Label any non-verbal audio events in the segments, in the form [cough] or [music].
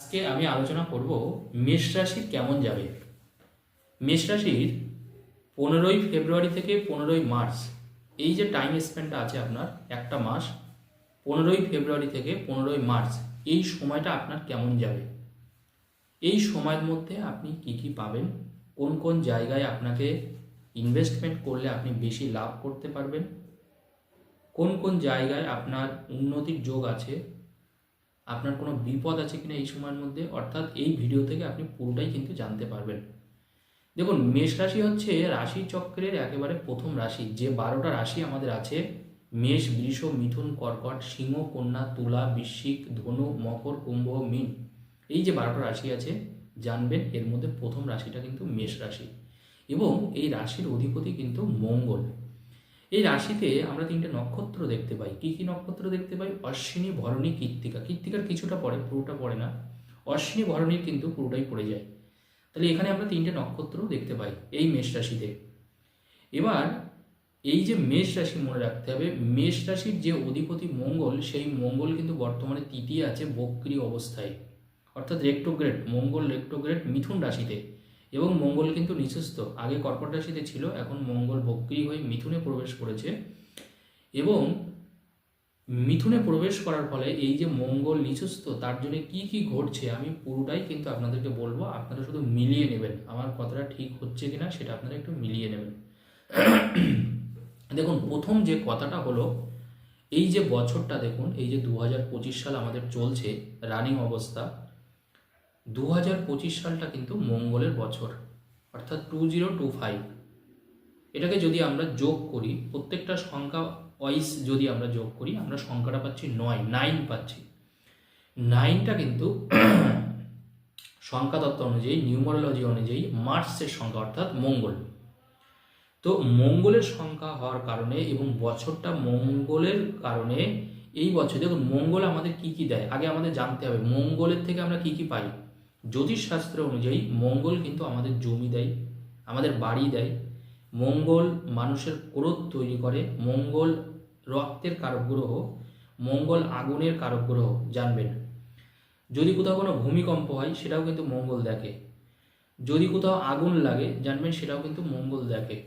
আজকে আমি আলোচনা করব মেষ রাশি কেমন যাবে? মেষ রাশির পনেরোই ফেব্রুয়ারি থেকে পনেরোই মার্চ, এই যে টাইম স্পেন্ডটা আছে আপনার, একটা মাস, পনেরোই ফেব্রুয়ারি থেকে পনেরোই মার্চ, এই সময়টা আপনার কেমন যাবে? এই সময়ের মধ্যে আপনি কি কি পাবেন? কোন কোন জায়গায় আপনাকে ইনভেস্টমেন্ট করলে আপনি বেশি লাভ করতে পারবেন? কোন কোন জায়গায় আপনার উন্নতির যোগ আছে? আপনার কোনো বিপদ আছে কিনা এই সময়ের মধ্যে, অর্থাৎ এই ভিডিও থেকে আপনি পুরোটাই কিন্তু জানতে পারবেন। দেখুন, মেষ রাশি হচ্ছে রাশি চক্রের একেবারে প্রথম রাশি। যে বারোটা রাশি আমাদের আছে, মেষ, বৃষ, মিথুন, কর্কট, সিংহ, কন্যা, তুলা, বৃশ্চিক, ধনু, মকর, কুম্ভ, মীন। এই যে বারোটা রাশি আছে, জানবেন, এর মধ্যে প্রথম রাশিটা কিন্তু মেষ রাশি। এবং এই রাশির অধিপতি কিন্তু মঙ্গল। এই রাশিতে আমরা তিনটে নক্ষত্র দেখতে পাই। কি কি নক্ষত্র দেখতে পাই? অশ্বিনী, ভরণী কৃত্তিকা কৃত্তিকার কিছুটা পড়ে পুরোটা পড়ে না। অশ্বিনী ভরণীর কিন্তু পুরোটাই পড়ে যায়। তাহলে এখানে আমরা তিনটে নক্ষত্র দেখতে পাই এই মেষ রাশিতে। এবার এই যে মেষ রাশি মনে রাখতে হবে, মেষ রাশির যে অধিপতি মঙ্গল, সেই মঙ্গল কিন্তু বর্তমানে তৃতীয় আছে বক্রি অবস্থায়। অর্থাৎ রেক্টোগ্রেড, মঙ্গল রেক্টোগ্রেড মিথুন রাশিতে। এবং মঙ্গল কিন্তু নিচস্থ আগে কর্কট রাশিতে ছিল, এখন মঙ্গল বক্রি হয়ে মিথুনে প্রবেশ করেছে এবং মিথুনে প্রবেশ করার ফলে এই যে মঙ্গল নিচস্থ তার জন্য কি কি ঘটছে আমি পুরোটাই কিন্তু আপনাদেরকে বলব। আপনারা শুধু মিলিয়ে নেবেন। আমার কথাটা ঠিক হচ্ছে কিনা সেটা আপনারা একটু মিলিয়ে নেবেন। দেখুন, প্রথম যে কথাটা হলো, এই যে বছরটা দেখুন, এই যে দু হাজার পঁচিশ সাল আমাদের চলছে, রানিং অবস্থা দু হাজার পঁচিশ সালটা কিন্তু মঙ্গলের বছর, অর্থাৎ টু জিরো টু ফাইভ এটাকে যদি আমরা যোগ করি, প্রত্যেকটা সংখ্যা ওয়াইজ যদি আমরা যোগ করি, আমরা সংখ্যাটা পাচ্ছি নয় নাইন পাচ্ছি। নাইনটা কিন্তু [clears throat] সংখ্যা তত্ত্ব অনুযায়ী নিউমারোলজি অনুযায়ী মার্চের সংখ্যা, অর্থাৎ মঙ্গল। তো মঙ্গলের সংখ্যা হওয়ার কারণে এবং বছরটা মঙ্গলের কারণে, এই বছর দেখুন মঙ্গল আমাদের কি কি দেয়? আগে আমাদের জানতে হবে, মঙ্গলের থেকে আমরা কি কি পাই? জ্যোতিষশাস্ত্র অনুযায়ী মঙ্গল কিন্তু আমাদের জমি দেয়, আমাদের বাড়ি দেয়। মঙ্গল মানুষের ক্রোধ তৈরি করে, মঙ্গল রক্তের কারক গ্রহ মঙ্গল আগুনের কারক গ্রহ জানবেন। যদি কোথাও কোনো ভূমিকম্প হয়, সেটাও কিন্তু মঙ্গল দেখে। যদি কোথাও আগুন লাগে, জানবেন, সেটাও কিন্তু মঙ্গল দেখে।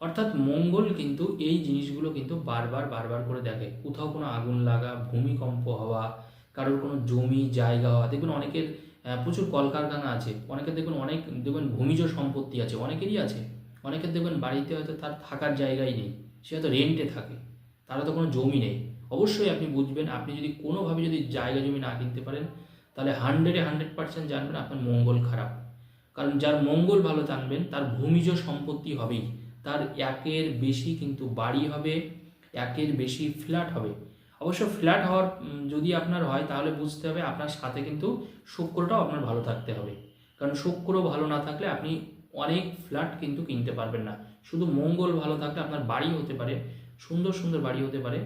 অর্থাৎ মঙ্গল কিন্তু এই জিনিসগুলো কিন্তু বারবার বারবার করে দেখে। কোথাও কোনো আগুন লাগা, ভূমিকম্প হওয়া, কারোর কোনো জমি, জায়গা হওয়া, দেখবেন অনেকের প্রচুর কলকারখানা আছে। অনেকের দেখবেন অনেক দেখবেন ভূমিজ সম্পত্তি আছে, অনেকেরই আছে। অনেকের দেখবেন বাড়িতে হয়তো তার থাকার জায়গাই নেই, সে হয়তো রেন্টে থাকে তারা তো কোনো জমি নেই। অবশ্যই আপনি বুঝবেন, আপনি যদি কোনোভাবে যদি জায়গা জমি না কিনতে পারেন, তাহলে হান্ড্রেডে হান্ড্রেড পার্সেন্ট জানবেন আপনার মঙ্গল খারাপ। কারণ যার মঙ্গল ভালো জানবেন, তার ভূমিজ সম্পত্তি হবেই। তার একের বেশি কিন্তু বাড়ি হবে, একের বেশি ফ্ল্যাট হবে। অবশ্য ফ্ল্যাট হওয়ার যদি আপনার হয়, তাহলে বুঝতে হবে আপনার সাথে কিন্তু শুক্রটাও আপনার ভালো থাকতে হবে। কারণ শুক্র ভালো না থাকলে আপনি অনেক ফ্ল্যাট কিন্তু কিনতে পারবেন না। শুধু মঙ্গল ভালো থাকলে আপনার বাড়ি হতে পারে, সুন্দর সুন্দর বাড়ি হতে পারে,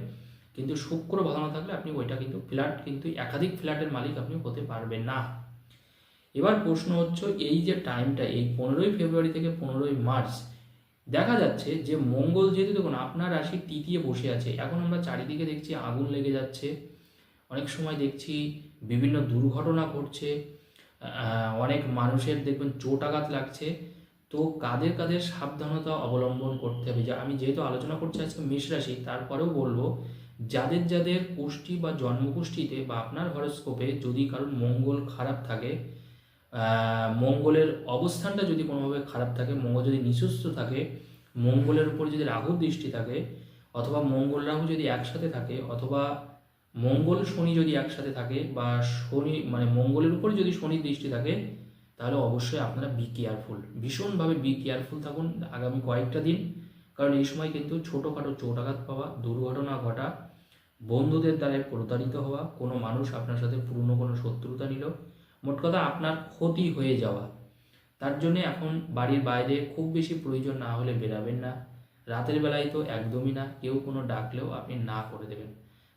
কিন্তু শুক্র ভালো না থাকলে আপনি ওইটা কিন্তু ফ্ল্যাট কিন্তু একাধিক ফ্ল্যাটের মালিক আপনি হতে পারবেন না। এবার প্রশ্ন হচ্ছে, এই যে টাইমটা এই পনেরোই ফেব্রুয়ারি থেকে পনেরোই মার্চ দেখা যাচ্ছে যে মঙ্গল যেহেতু দেখুন, আপনার রাশির তৃতীয় বসে আছে। এখন আমরা চারিদিকে দেখছি আগুন লেগে যাচ্ছে। অনেক সময় দেখছি বিভিন্ন দুর্ঘটনা ঘটছে। অনেক মানুষের দেখবেন চোট আঘাত লাগছে। তো কাদের কাদের সাবধানতা অবলম্বন করতে হবে? যে আমি যেহেতু আলোচনা করছি আজকে মেষ রাশি, তারপরেও বলব, যাদের যাদের কুষ্টি বা জন্মকুষ্ঠিতে বা আপনার হরস্কোপে যদি কারোর মঙ্গল খারাপ থাকে মঙ্গলের অবস্থানটা যদি কোনোভাবে খারাপ থাকে, মঙ্গল যদি নিঃস্ব থাকে, মঙ্গলের উপর যদি রাহুর দৃষ্টি থাকে, অথবা মঙ্গল রাহু যদি একসাথে থাকে, অথবা মঙ্গল শনি যদি একসাথে থাকে, বা শনি মানে মঙ্গলের উপর যদি শনির দৃষ্টি থাকে, তাহলে অবশ্যই আপনারা বি কেয়ারফুল ভীষণভাবে বি কেয়ারফুল থাকুন আগামী কয়েকটা দিন। কারণ এই সময় কিন্তু ছোটোখাটো চোটাঘাত পাওয়া, দুর্ঘটনা ঘটা, বন্ধুদের দ্বারা প্রতারিত হওয়া, কোনো মানুষ আপনার সাথে পুরনো কোনো শত্রুতা নিল মোট কথা আপনার ক্ষতি হয়ে যাওয়া। তার জন্য এখন বাড়ির বাইরে খুব বেশি প্রয়োজন না হলে বেরাবেন না। রাতের বেলায় তো একদমই না, কেউ কোনো ডাকলেও আপনি না করে দেবেন।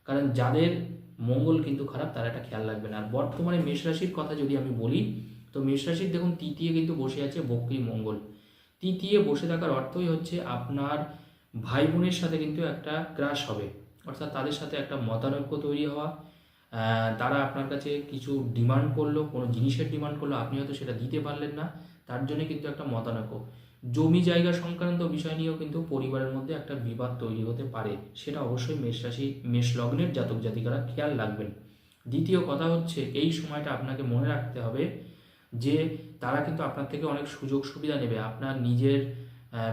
কারণ যাদের মঙ্গল কিন্তু খারাপ, তারা এটা খেয়াল রাখবেন। আর বর্তমানে মেষ রাশির কথা যদি আমি বলি, তো মেষ রাশির দেখুন তৃতীয় কিন্তু বসে আছে বক্রী মঙ্গল। তৃতীয় বসে থাকার অর্থই হচ্ছে আপনার ভাই বোনের সাথে কিন্তু একটা ক্রাশ হবে। অর্থাৎ তাদের সাথে একটা মতানৈক্য তৈরি হওয়া তারা আপনার কাছে কিছু ডিমান্ড করল, কোনো জিনিসের ডিমান্ড করল, আপনি হয়তো সেটা দিতে পারলেন না। তার জন্য কিন্তু একটা মতানৈক্য। জমি জায়গা সংক্রান্ত বিষয় নিয়েও কিন্তু পরিবারের মধ্যে একটা বিবাদ তৈরি হতে পারে। সেটা অবশ্যই মেষ রাশি, মেষ লগ্নের জাতক জাতিকারা খেয়াল রাখবেন। দ্বিতীয় কথা হচ্ছে, এই সময়টা আপনাকে মনে রাখতে হবে যে তারা কিন্তু আপনার থেকে অনেক সুযোগ সুবিধা নেবে। আপনার নিজের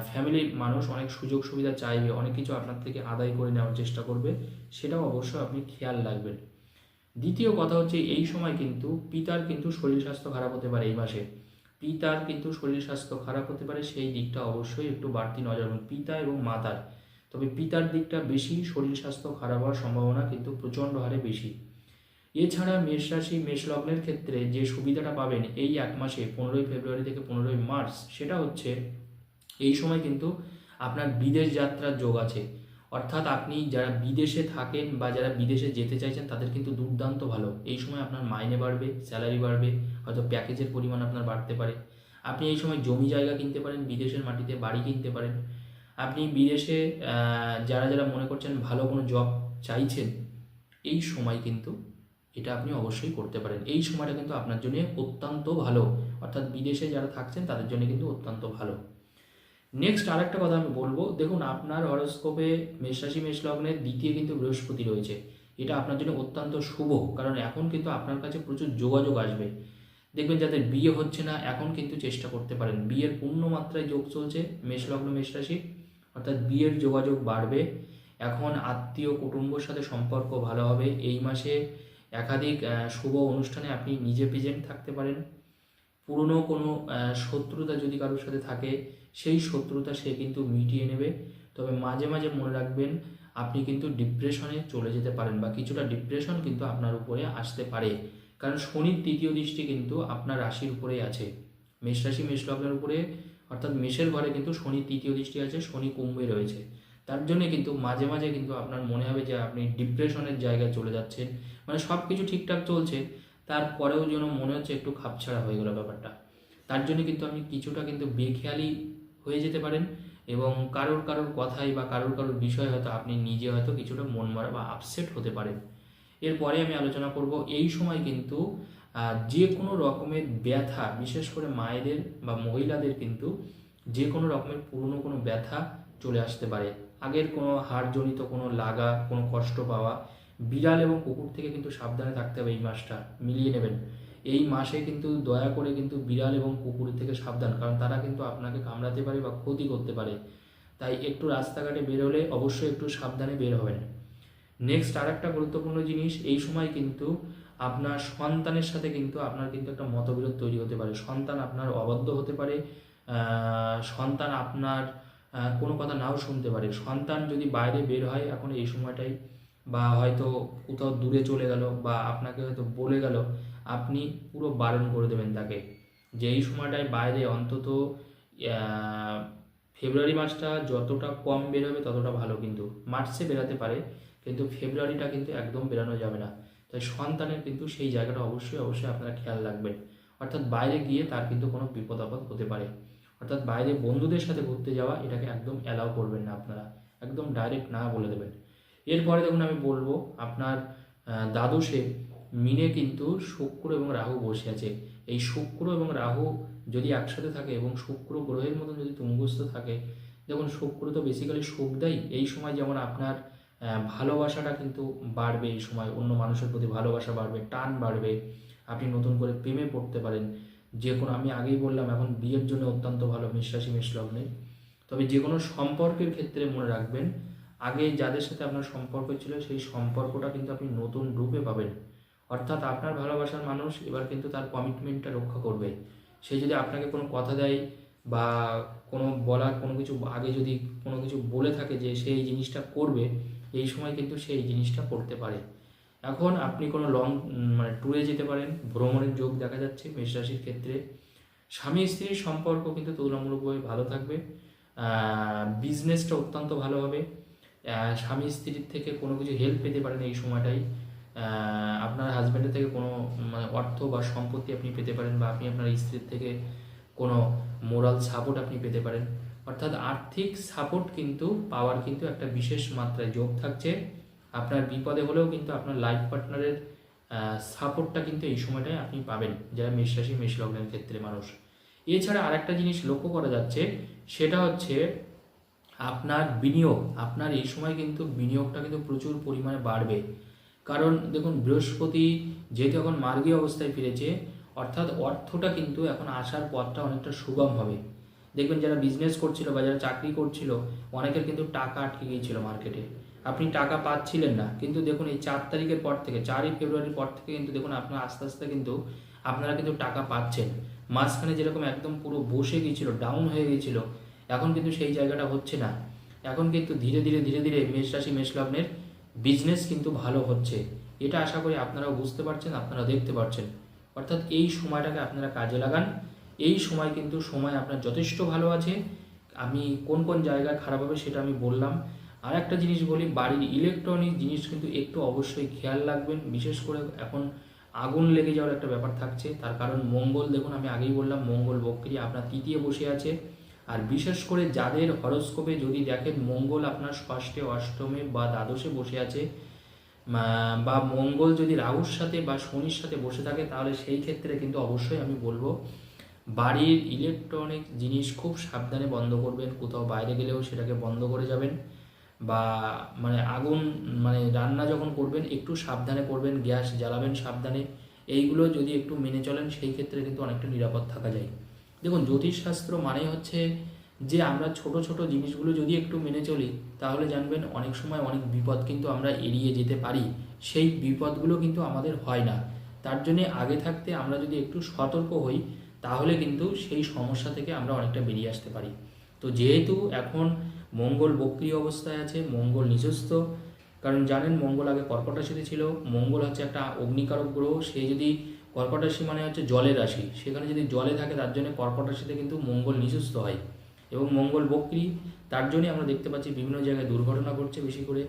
ফ্যামিলির মানুষ অনেক সুযোগ সুবিধা চাইবে, অনেক কিছু আপনার থেকে আদায় করে নেওয়ার চেষ্টা করবে। সেটাও অবশ্যই আপনি খেয়াল রাখবেন। দ্বিতীয় কথা হচ্ছে এই সময় কিন্তু পিতার কিন্তু শরীর স্বাস্থ্য খারাপ হতে পারে এই মাসে। পিতার কিন্তু শরীর স্বাস্থ্য খারাপ হতে পারে সেই দিকটা অবশ্যই একটু বাড়তি নজর পিতা এবং মাতার। তবে পিতার দিকটা বেশি, শরীর স্বাস্থ্য খারাপ হওয়ার সম্ভাবনা কিন্তু প্রচণ্ড হারে বেশি। এছাড়া মেষ রাশি, মেষ লগ্নের ক্ষেত্রে যে সুবিধাটা পাবেন এই এক মাসে, পনেরোই ফেব্রুয়ারি থেকে পনেরোই মার্চ, সেটা হচ্ছে এই সময় কিন্তু আপনার বিদেশ যাত্রার যোগ আছে। অর্থাৎ আপনি যারা বিদেশে থাকেন বা যারা বিদেশে যেতে চাইছেন, তাদের কিন্তু দুর্দান্ত ভালো। এই সময় আপনার মাইনে বাড়বে স্যালারি বাড়বে, হয়তো প্যাকেজের পরিমাণ আপনার বাড়তে পারে। আপনি এই সময় জমি জায়গা কিনতে পারেন, বিদেশের মাটিতে বাড়ি কিনতে পারেন। আপনি বিদেশে যারা যারা মনে করছেন ভালো কোনো জব চাইছেন, এই সময় কিন্তু এটা আপনি অবশ্যই করতে পারেন। এই সময়টা কিন্তু আপনার জন্য অত্যন্ত ভালো। অর্থাৎ বিদেশে যারা থাকছেন, তাদের জন্য কিন্তু অত্যন্ত ভালো। নেক্সট আরেকটা কথা আমি বলব, দেখুন আপনার হরস্কোপে মেষরাশি মেষ লগ্নের দ্বিতীয় কিন্তু বৃহস্পতি রয়েছে। এটা আপনার জন্য অত্যন্ত শুভ, কারণ এখন কিন্তু আপনার কাছে প্রচুর যোগাযোগ আসবে। দেখবেন যাদের বিয়ে হচ্ছে না, এখন কিন্তু চেষ্টা করতে পারেন। বিয়ের পূর্ণ মাত্রায় যোগ চলছে মেষলগ্ন, মেষরাশি, অর্থাৎ বিয়ের যোগাযোগ বাড়বে। এখন আত্মীয়, কুটুম্বর সাথে সম্পর্ক ভালো হবে। এই মাসে একাধিক শুভ অনুষ্ঠানে আপনি নিজে প্রেজেন্ট থাকতে পারেন। পুরনো কোনো শত্রুতা যদি কারোর সাথে থাকে সেই শত্রুতা সে কিন্তু মিটিয়ে নেবে। তবে মাঝে মাঝে মনে রাখবেন, আপনি কিন্তু ডিপ্রেশনে চলে যেতে পারেন বা কিছুটা ডিপ্রেশন কিন্তু আপনার উপরে আসতে পারে। কারণ শনির তৃতীয় দৃষ্টি কিন্তু আপনার রাশির উপরেই আছে। মেষ রাশি, মেষ লগ্নের উপরে, অর্থাৎ মেষের ঘরে কিন্তু শনির তৃতীয় দৃষ্টি আছে, শনি কুম্ভে রয়েছে। তার জন্য কিন্তু মাঝে মাঝে কিন্তু আপনার মনে হবে যে আপনি ডিপ্রেশনের জায়গায় চলে যাচ্ছেন। মানে সব কিছু ঠিকঠাক চলছে, তারপরেও যেন মনে হচ্ছে একটু খাপছাড়া হয়ে গেল ব্যাপারটা। তার জন্য কিন্তু আপনি কিছুটা কিন্তু বেখেয়ালি হয়ে যেতে পারেন এবং কারোর কারোর কথাই বা কারোর কারোর বিষয় হয়তো আপনি নিজে হয়তো কিছুটা মন মারা বা আপসেট হতে পারেন। এরপরে আমি আলোচনা করব এই সময় কিন্তু যে কোনো রকমের ব্যথা, বিশেষ করে মায়েদের বা মহিলাদের কিন্তু যে কোনো রকমের পুরনো কোনো ব্যথা চলে আসতে পারে। আগের কোনো হাড়জনিত কোনো লাগা, কোনো কষ্ট পাওয়া, বিড়াল এবং কুকুর থেকে কিন্তু সাবধানে থাকতে হবে এই মাসটা, মিলিয়ে নেবেন। এই মাসে কিন্তু দয়া করে কিন্তু বিড়াল এবং কুকুর থেকে সাবধান, কারণ তারা কিন্তু আপনাকে কামড়াতে পারে বা ক্ষতি করতে পারে। তাই একটু রাস্তাঘাটে বের হলে অবশ্যই একটু সাবধানে বের হবেন। নেক্সট আর একটা গুরুত্বপূর্ণ জিনিস, এই সময় কিন্তু আপনার সন্তানের সাথে কিন্তু আপনার কিন্তু একটা মতবিরোধ তৈরি হতে পারে। সন্তান আপনার অবাধ্য হতে পারে সন্তান আপনার কোনো কথা নাও শুনতে পারে। সন্তান যদি বাইরে বের হয়, এখন এই সময়টাই বা হয়তো কোথাও দূরে চলে গেল বা আপনাকে হয়তো বলে গেল আপনি পুরো বারণ করে দেবেন তাকে। যে এই সময়টায় বাইরে অন্তত ফেব্রুয়ারি মাসটা যতটা কম বেরোবে ততটা ভালো কিন্তু। মার্চে বেরাতে পারে, কিন্তু ফেব্রুয়ারিটা কিন্তু একদম বেরানো যাবে না। তাই সন্তানের কিন্তু সেই জায়গাটা অবশ্যই অবশ্যই আপনারা খেয়াল রাখবেন। অর্থাৎ বাইরে গিয়ে তার কিন্তু কোনো বিপদ আপদ হতে পারে। অর্থাৎ বাইরে বন্ধুদের সাথে ঘুরতে যাওয়া, এটাকে একদম অ্যালাউ করবেন না আপনারা। একদম ডাইরেক্ট না বলে দেবেন। এরপরে দেখুন আমি বলব, আপনার দ্বাদশে মিনে কিন্তু শুক্র এবং রাহু বসে আছে। এই শুক্র এবং রাহু যদি একসাথে থাকে এবং শুক্র গ্রহের মতন যদি তুঙ্গস্থ থাকে, দেখুন শুক্র তো বেসিক্যালি সুখ দেয়। এই সময় যেমন আপনার ভালোবাসাটা কিন্তু বাড়বে এই সময়, অন্য মানুষের প্রতি ভালোবাসা বাড়বে, টান বাড়বে, আপনি নতুন করে প্রেমে পড়তে পারেন। যে কোনো, আমি আগেই বললাম, এখন বিয়ের জন্য অত্যন্ত ভালো মেষরাশি মেষ লগ্নে। তবে যে কোনো সম্পর্কের ক্ষেত্রে মনে রাখবেন, আগে যাদের সাথে আপনার সম্পর্ক ছিল, সেই সম্পর্কটা কিন্তু আপনি নতুন রূপে পাবেন। অর্থাৎ আপনার ভালোবাসার মানুষ এবার কিন্তু তার কমিটমেন্টটা রক্ষা করবে। সে যদি আপনাকে কোনো কথা দেয় বা কোনো বলার কোনো কিছু আগে যদি কোনো কিছু বলে থাকে যে সে এই জিনিসটা করবে, এই সময় কিন্তু সে এই জিনিসটা করতে পারে। এখন আপনি কোনো লং মানে ট্যুরে যেতে পারেন, ভ্রমণের যোগ দেখা যাচ্ছে মেষ রাশির ক্ষেত্রে। স্বামী স্ত্রীর সম্পর্ক কিন্তু তুলনামূলকভাবে ভালো থাকবে। বিজনেসটা অত্যন্ত ভালো হবে। স্বামী স্ত্রীর থেকে কোনো কিছু হেল্প পেতে পারেন এই সময়টাই আপনার হাজব্যান্ডের থেকে কোনো মানে অর্থ বা সম্পত্তি আপনি পেতে পারেন বা আপনি আপনার স্ত্রীর থেকে কোনো মোরাল সাপোর্ট আপনি পেতে পারেন। অর্থাৎ আর্থিক সাপোর্ট কিন্তু পাওয়ার কিন্তু একটা বিশেষ মাত্রায় যোগ থাকছে। আপনার বিপদে হলেও কিন্তু আপনার লাইফ পার্টনারের সাপোর্টটা কিন্তু এই সময়টায় আপনি পাবেন, যারা মেষ রাশি, মেষ লগ্নের ক্ষেত্রে মানুষ। এছাড়া আরেকটা জিনিস লক্ষ্য করা যাচ্ছে, সেটা হচ্ছে আপনার বিনিয়োগ। আপনার এই সময় কিন্তু বিনিয়োগটা কিন্তু প্রচুর পরিমাণে বাড়বে। কারণ দেখুন, বৃহস্পতি যেহেতু এখন মার্গীয় অবস্থায় ফিরেছে, অর্থাৎ অর্থটা কিন্তু এখন আসার পথটা অনেকটা সুগম হবে। দেখবেন যারা বিজনেস করছিল বা যারা চাকরি করছিল, অনেকের কিন্তু টাকা আটকে গিয়েছিল মার্কেটে আপনি টাকা পাচ্ছিলেন না, কিন্তু দেখুন এই চার তারিখের পর থেকে, চারই ফেব্রুয়ারির পর থেকে কিন্তু দেখুন আপনার আস্তে আস্তে কিন্তু আপনারা কিন্তু টাকা পাচ্ছেন। মাঝখানে যেরকম একদম পুরো বসে গিয়েছিল ডাউন হয়ে গিয়েছিল, এখন কিন্তু সেই জায়গাটা হচ্ছে না। এখন কিন্তু ধীরে ধীরে ধীরে ধীরে মেষ রাশি, মেষ লগ্নের বিজনেস কিন্তু ভালো হচ্ছে। এটা আশা করি আপনারাও বুঝতে পারছেন আপনারা দেখতে পাচ্ছেন অর্থাৎ এই সময়টাকে আপনারা কাজে লাগান। এই সময় কিন্তু সময় আপনার যথেষ্ট ভালো আছে। আমি কোন কোন জায়গায় খারাপ হবে সেটা আমি বললাম। আর একটা জিনিস বলি, বাড়ির ইলেকট্রনিক জিনিস কিন্তু একটু অবশ্যই খেয়াল রাখবেন। বিশেষ করে এখন আগুন লেগে যাওয়ার একটা ব্যাপার থাকছে। তার কারণ মঙ্গল, দেখুন আমি আগেই বললাম, মঙ্গল বক্রি আপনার তৃতীয় বসে আছে। আর বিশেষ করে যাদের হরস্কোপে যদি দেখেন মঙ্গল আপনার ষষ্ঠে, অষ্টমে বা দ্বাদশে বসে আছে বা মঙ্গল যদি রাহুর সাথে বা শনির সাথে বসে থাকে, তাহলে সেই ক্ষেত্রে কিন্তু অবশ্যই আমি বলব বাড়ির ইলেকট্রনিক জিনিস খুব সাবধানে বন্ধ করবেন, কোথাও বাইরে গেলেও সেটাকে বন্ধ করে যাবেন বা মানে আগুন মানে রান্না যখন করবেন একটু সাবধানে করবেন, গ্যাস জ্বালাবেন সাবধানে। এইগুলো যদি একটু মেনে চলেন, সেই ক্ষেত্রে কিন্তু অনেকটা নিরাপদ থাকা যায়। দেখুন, জ্যোতিষশাস্ত্র মানে হচ্ছে যে আমরা ছোট ছোট জিনিসগুলো যদি একটু মেনে চলি, তাহলে জানবেন অনেক সময় অনেক বিপদ কিন্তু আমরা এড়িয়ে যেতে পারি। সেই বিপদগুলো কিন্তু আমাদের হয় না। তার জন্য আগে থাকতে আমরা যদি একটু সতর্ক হই, তাহলে কিন্তু সেই সমস্যা থেকে আমরা অনেকটা বেরিয়ে আসতে পারি। তো যেহেতু এখন মঙ্গল বক্রিয় অবস্থায় আছে, মঙ্গল নিজস্ব কারণ জানেন মঙ্গল আগে কর্কট রাশিতে ছিল, মঙ্গল হচ্ছে একটা অগ্নিকারক গ্রহ, সে যদি কর্কট রাশি মানে হচ্ছে জলের রাশি, সেখানে যদি জলে থাকে তার জন্য কর্কট রাশিতে কিন্তু মঙ্গল নিজস্ব হয়। এবং মঙ্গল বক্রি, তার জন্যই আমরা দেখতে পাচ্ছি বিভিন্ন জায়গায় দুর্ঘটনা ঘটছে বেশি করে,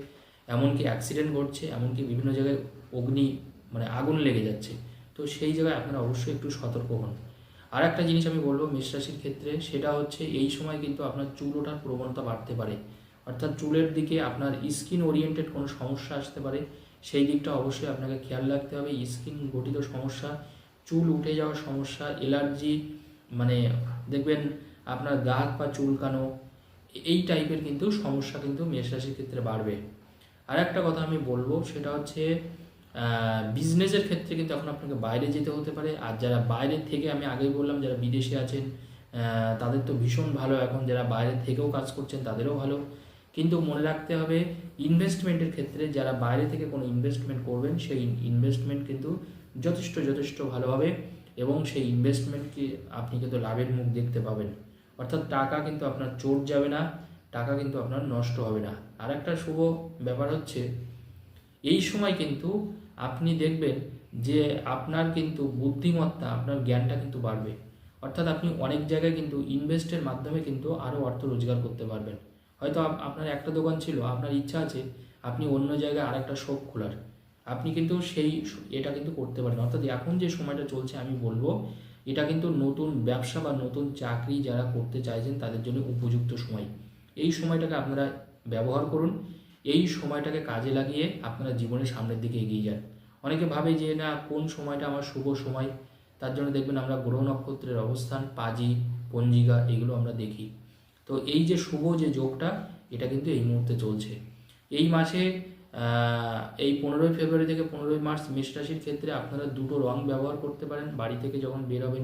এমনকি অ্যাক্সিডেন্ট ঘটছে, এমনকি বিভিন্ন জায়গায় অগ্নি মানে আগুন লেগে যাচ্ছে। তো সেই জায়গায় আপনারা অবশ্যই একটু সতর্ক হন। আর একটা জিনিস আমি বলব মেষ রাশির ক্ষেত্রে, সেটা হচ্ছে এই সময় কিন্তু আপনার চুল ওঠার প্রবণতা বাড়তে পারে। অর্থাৎ চুলের দিকে আপনার স্কিন ওরিয়েন্টেড কোনো সমস্যা আসতে পারে, সেই দিকটা অবশ্যই আপনাকে খেয়াল রাখতে হবে। স্কিন গঠিত সমস্যা, চুল উঠে যাওয়ার সমস্যা এলার্জি মানে দেখবেন আপনার দাগ বা চুলকানো, এই টাইপের কিন্তু সমস্যা কিন্তু মেষ রাশির ক্ষেত্রে বাড়বে। আর একটা কথা আমি বলব, সেটা হচ্ছে বিজনেসের ক্ষেত্রে কিন্তু এখন আপনাকে বাইরে যেতে হতে পারে। আর যারা বাইরে থেকে, আমি আগেই বললাম, যারা বিদেশে আছেন তাদের তো ভীষণ ভালো। এখন যারা বাইরে থেকেও কাজ করছেন, তাদেরও ভালো। কিন্তু মনে রাখতে হবে ইনভেস্টমেন্টের ক্ষেত্রে যারা বাইরে থেকে কোনো ইনভেস্টমেন্ট করবেন, সেই ইনভেস্টমেন্ট কিন্তু যথেষ্ট যথেষ্ট ভালো হবে এবং সেই ইনভেস্টমেন্টকে আপনি কিন্তু লাভের মুখ দেখতে পাবেন। অর্থাৎ টাকা কিন্তু আপনার চোট যাবে না, টাকা কিন্তু আপনার নষ্ট হবে না। আর একটা শুভ ব্যাপার হচ্ছে, এই সময় কিন্তু আপনি দেখবেন যে আপনার কিন্তু বুদ্ধিমত্তা, আপনার জ্ঞানটা কিন্তু বাড়বে। অর্থাৎ আপনি অনেক জায়গায় কিন্তু ইনভেস্টের মাধ্যমে কিন্তু আরও অর্থ রোজগার করতে পারবেন। হয়তো আপ- আপনার একটা দোকান ছিল, আপনার ইচ্ছা আছে আপনি অন্য জায়গায় আরেকটা শপ খোলার। আপনি কিন্তু সেই এটা কিন্তু করতে পারেন। অর্থাৎ এখন যে সময়টা চলছে আমি বলব, এটা কিন্তু নতুন ব্যবসা বা নতুন চাকরি যারা করতে চাইছেন তাদের জন্য উপযুক্ত সময়। এই সময়টাকে আপনারা ব্যবহার করুন, এই সময়টাকে কাজে লাগিয়ে আপনারা জীবনের সামনের দিকে এগিয়ে যান। অনেকে ভাবে যে, না, কোন সময়টা আমার শুভ সময়? তার জন্য দেখবেন আমরা গ্রহ নক্ষত্রের অবস্থান, পাজি, পঞ্জিকা, এগুলো আমরা দেখি। তো এই যে শুভ যে যোগটা, এটা কিন্তু এই মুহূর্তে চলছে। এই মাসে এই পনেরোই ফেব্রুয়ারি থেকে পনেরোই মার্চ মেষ রাশির ক্ষেত্রে আপনারা দুটো রং ব্যবহার করতে পারেন। বাড়ি থেকে যখন বেরোবেন,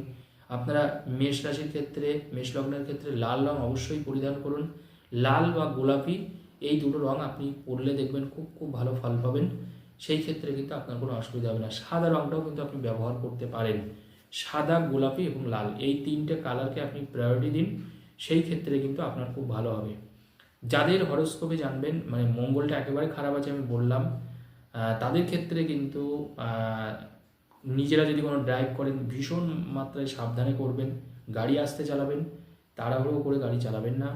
আপনারা মেষ রাশির ক্ষেত্রে, মেষ লগ্নের ক্ষেত্রে লাল রং অবশ্যই পরিধান করুন। লাল বা গোলাপি, এই দুটো রং আপনি পরলে দেখবেন খুব খুব ভালো ফল পাবেন। সেই ক্ষেত্রে কিন্তু আপনার কোনো অসুবিধা হবে না। সাদা রংটাও কিন্তু আপনি ব্যবহার করতে পারেন। সাদা, গোলাপি এবং লাল, এই তিনটে কালারকে আপনি প্রায়োরিটি দিন। সেই ক্ষেত্রে কিন্তু আপনার খুব ভালো হবে। যাদের হরস্কোপে জানবেন মানে মঙ্গলটা একেবারে খারাপ আছে আমি বললাম তাদের ক্ষেত্রে কিন্তু নিজেরা যদি কোনো ড্রাইভ করেন, ভীষণ মাত্রায় সাবধানে করবেন, গাড়ি আসতে চালাবেন, তাড়াহুড়ো করে গাড়ি চালাবেন না।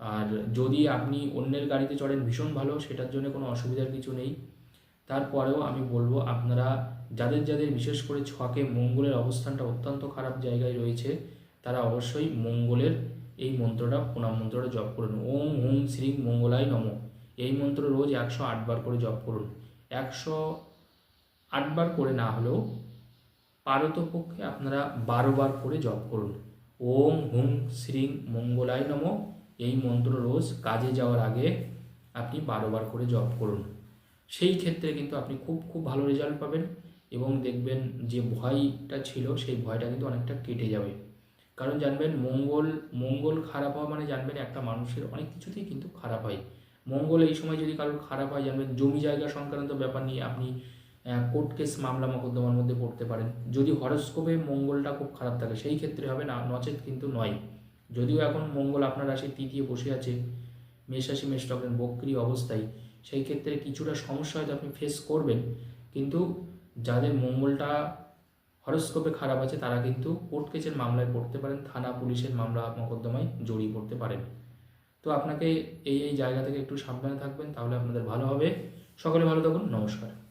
আর যদি আপনি অন্যের গাড়িতে চড়েন, ভীষণ ভালো, সেটার জন্য কোনো অসুবিধার কিছু নেই। তারপরেও আমি বলব, আপনারা যাদের যাদের বিশেষ করে ছকে মঙ্গলের অবস্থানটা অত্যন্ত খারাপ জায়গায় রয়েছে তারা অবশ্যই মঙ্গলের এই মন্ত্রটা, প্রণাম মন্ত্রটা জপ করুন। ওম হুম শ্রী মঙ্গলায় নম। এই মন্ত্র রোজ একশো আটবার করে জপ করুন। একশো আটবার করে না হলেও পারতপক্ষে আপনারা বারোবার করে জপ করুন। ওম হুম শ্রীং মঙ্গলায় নম। এই মন্ত্র রোজ কাজে যাওয়ার আগে আপনি বারোবার করে জপ করুন। সেই ক্ষেত্রে কিন্তু আপনি খুব খুব ভালো রেজাল্ট পাবেন এবং দেখবেন যে ভয়টা ছিল, সেই ভয়টা কিন্তু অনেকটা কেটে যাবে। কারণ জানবেন মঙ্গল মঙ্গল খারাপ হওয়া মানে জানবেন একটা মানুষের অনেক কিছুতেই কিন্তু খারাপ হয়। মঙ্গল এই সময় যদি কারোর খারাপ হয়, জানবেন জমি জায়গা সংক্রান্ত ব্যাপার নিয়ে আপনি কোর্ট কেস মামলা মোকদ্দমার মধ্যে পড়তে পারেন। যদি হরস্কোপে মঙ্গলটা খুব খারাপ থাকে, সেই ক্ষেত্রে হবে না, নচেত কিন্তু নয়। যদিও এখন মঙ্গল আপনার রাশির তৃতীয় বসে আছে, মেষ রাশি, মেষ লগ্নের বক্রি অবস্থায়, সেই ক্ষেত্রে কিছুটা সমস্যা হয়তো আপনি ফেস করবেন। কিন্তু যাদের মঙ্গলটা হরস্কোপে খারাপ আছে, তারা কিন্তু কোর্ট কেসের মামলায় পড়তে পারেন, থানা পুলিশের মামলা মোকদ্দমায় জড়িয়ে পড়তে পারেন। তো আপনাকে এই এই জায়গা থেকে একটু সাবধানে থাকবেন, তাহলে আপনাদের ভালো হবে। সকলে ভালো থাকুন, নমস্কার।